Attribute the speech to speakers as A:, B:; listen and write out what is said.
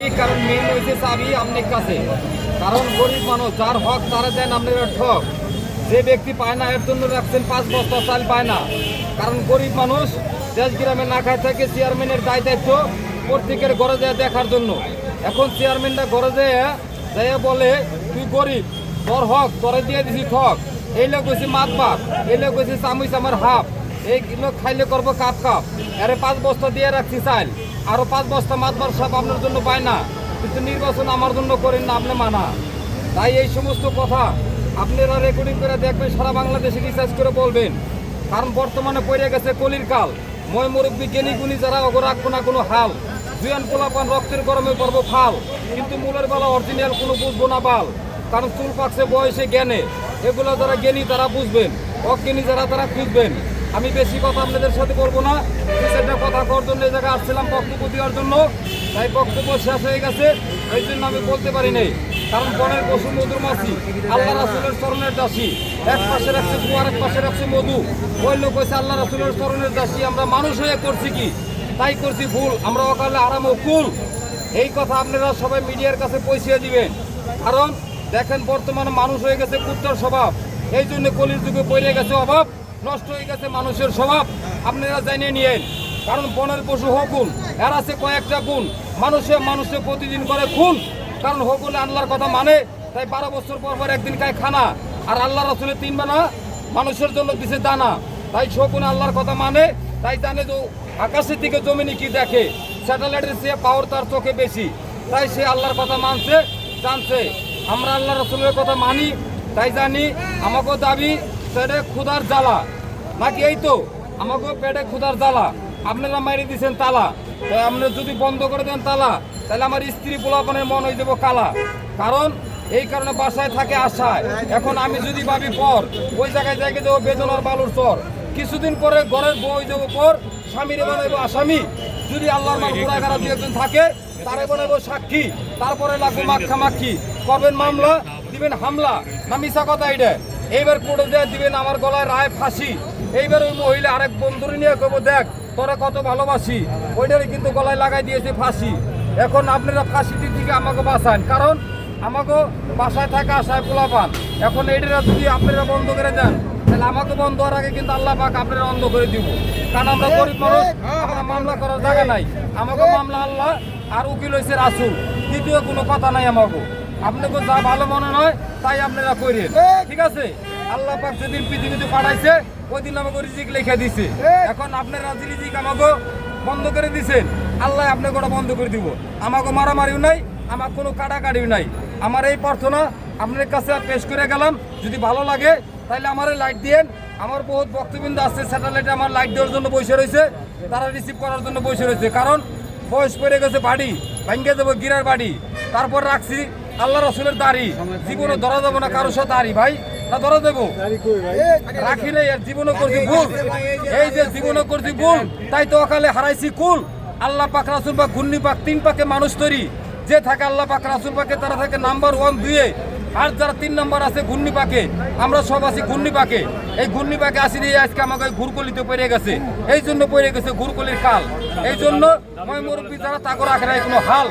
A: কারণ মেন হয়েছে চাবি আপনার কাছে। কারণ গরিব মানুষ, যার হক তারা দেন আপনার ঠক। যে ব্যক্তি পায় না, এর জন্য রাখছেন পাঁচ বস্তা চাল পায় না। কারণ গরিব মানুষ দেশ গ্রামে না খায় থাকে চেয়ারম্যানের দায় দায়িত্ব প্রত্যেকের ঘরে যায় দেখার জন্য। এখন চেয়ারম্যানটা ঘরে যায় যায় বলে, তুই গরিব, তোর হক, তোরে দিয়ে দিছি ঠক। এই লোক হয়েছে মাত বাপ, এই লোক হয়েছে চামুচ আমার হাফ এই লোক খাইলে করব কাপ কাপ। আরে পাঁচ বস্তা দিয়ে রাখছি চাল। আরও পাঁচ বস্তা মাতবার সব আপনার জন্য পায় না। কিন্তু নির্বাচন আমার জন্য করেন না, আপনি মানা। তাই এই সমস্ত কথা আপনারা রেকর্ডিং করে দেখবেন, সারা বাংলাদেশে রিসার্চ করে বলবেন। কারণ বর্তমানে পড়ে গেছে কলির কাল। মই মুরব্বী জ্ঞানী গুণী যারা রাখব না কোনো হাল। জুয়ান পোলাপান রক্তের গরমে করব ফাল। কিন্তু মূলের বেলা অরিজিনাল কোনো বুঝব না বাল। কারণ চুল পাকছে বয়সে জ্ঞানে। এগুলো যারা জ্ঞানী, তারা বুঝবেন। অজ্ঞানী যারা, তারা খুঁজবেন। আমি বেশি কথা আপনাদের সাথে বলব না। জন্য এই জায়গায় আসছিলাম বক্তব্য দেওয়ার জন্য, তাই বক্তব্য শেষ হয়ে গেছে। এই জন্য আমি বলতে পারি নাই। কারণ বনের পশু মধুর মাছি, আল্লাহ রাসুলের স্মরণের দাসী। এক পাশে রাখছে কুয়ার এক পাশে রাখছে মধু। ওই লোক হয়েছে আল্লাহ রাসুলের স্মরণের দাসী। আমরা মানুষ হয়ে করছি কি? তাই করছি ভুল। আমরা অকালে আরাম কুল। এই কথা আপনারা সবাই মিডিয়ার কাছে পৌঁছে দিবেন। কারণ দেখেন, বর্তমানে মানুষ হয়ে গেছে কুত্তার স্বভাব। এই জন্য কলির যুগে পড়ে গেছে অভাব, নষ্ট হয়ে গেছে মানুষের স্বভাব। আপনারা জানিয়ে নিয়েন। কারণ বনের পশু হকুন, এর আছে কয়েকটা গুণ। মানুষে মানুষে প্রতিদিন করে খুন। কারণ হকুন আল্লাহর কথা মানে তাই বারো বছর পর পর একদিন খায় খানা। আর আল্লাহ রসুলের তিন বানা মানুষের জন্য দিছে দানা। তাই শকুন আল্লাহর কথা মানে তাই জানে যে আকাশের দিকে জমিনে কি দেখে। স্যাটেলাইটের সে পাওয়ার তার চোখে বেশি। তাই সে আল্লাহর কথা মানছে, জানছে। আমরা আল্লাহ রসুলের কথা মানি, তাই জানি। আমাকেও দাবি সেটা ক্ষুধার জ্বালা। নাকি এই তো? আমাকেও পেটে ক্ষুধার জ্বালা। আপনারা মারি দিচ্ছেন তালা। তাই আপনারা যদি বন্ধ করে দেন তালা, তাহলে আমার স্ত্রী পোলাপনের মন হয়ে যাব কালা। কারণ এই কারণে বাসায় থাকে আশায়। এখন আমি যদি ভাবি পর, ওই জায়গায় জায়গায় যাব বেদনার বালুর চর। কিছুদিন পরে ঘরের বই দেবো পর, স্বামীরে বানাইবো আসামি। যদি আল্লাহর মাল গুড়াগারা দু একজন থাকে, তারে বানাইবো সাক্ষী। তারপরে লাগবে মাক্ষী করবেন মামলা, দিবেন হামলা। না মিশা কথা এটা এইবার কোর্টে দিয়ে দিবেন আমার গলায় রায় ফাঁসি। এইবার ওই মহিলা আরেক বন্ধুরে নিয়ে কব দেখ, তোরা কত ভালোবাসি ওইটারে কিন্তু গলায় লাগাই দিয়েছে ফাঁসি। এখন আপনারা ফাঁসিটির দিকে আমাকে বাঁচান। কারণ আমাকে বাসায় থাকা আশায় পোলা পান এখন এইটা যদি আপনারা বন্ধ করে দেন, তাহলে আমাকে বন্ধ হওয়ার আগে কিন্তু আল্লাহ পাক আপনারা বন্ধ করে দিব। কারণ আমরা গরিব মানুষ মামলা করার জায়গা নাই। আমাকে মামলা আল্লাহ আর উকিল হয়েছে রাসুল। দ্বিতীয় কোনো কথা নাই আমাকে। আপনাকে যা ভালো মনে নয় তাই আপনারা করেন ঠিক আছে? আল্লাহ পাক যেদিন পৃথিবীতে পাঠাইছে ওই দিন আমাকে রিজিক লিখে দিছে। এখন আপনার রিজিক আমাকে বন্ধ করে দিছেন। আল্লাহ আপনাকে ওটা বন্ধ করে দিব। আমাকে মারামারিও নাই আমার কোনো কাটাকাটিও নাই। আমার এই প্রার্থনা আপনার কাছে পেশ করে গেলাম। যদি ভালো লাগে তাহলে আমার লাইট দিয়েন। আমার বহুত বক্তবৃন্দ আছে স্যাটেলাইটে আমার লাইট দেওয়ার জন্য বসে রয়েছে। তারা রিসিভ করার জন্য বসে রয়েছে। কারণ বয়স পড়ে গেছে বাড়ি ভাঙ্গে দেবো গিরার বাড়ি। তারপর রাখছি আল্লাহ রসুলের দাড়ি। জীবনে ধরা দেবো না কারোর সাথে দাড়ি ভাই। না ধরা দেবো। রাখি নাই আর জীবনে করছি ভুল। এই যে জীবনে করছি ভুল, তাই তো অকালে হারাইছি কুল। আল্লাহ পাক রাসুল পাক, ঘূর্ণি পাক, তিন পাকে মানুষ তৈরি। যে থাকে আল্লাহ পাক রাসুল পাকে, তারা থাকে নাম্বার ওয়ান দুয়ে আর যারা তিন নম্বর আছে ঘূর্ণি পাকে, আমরা সব আছি ঘূর্ণি পাকে। এই ঘূর্ণি পাকে আসি দিয়ে আজকে আমাকে ঘুরকলিতে পড়ে গেছে। এই জন্য পড়ে গেছে ঘুরকলির কাল এই জন্য মুরব্বী যারা রাখে নাই, কোনো হাল।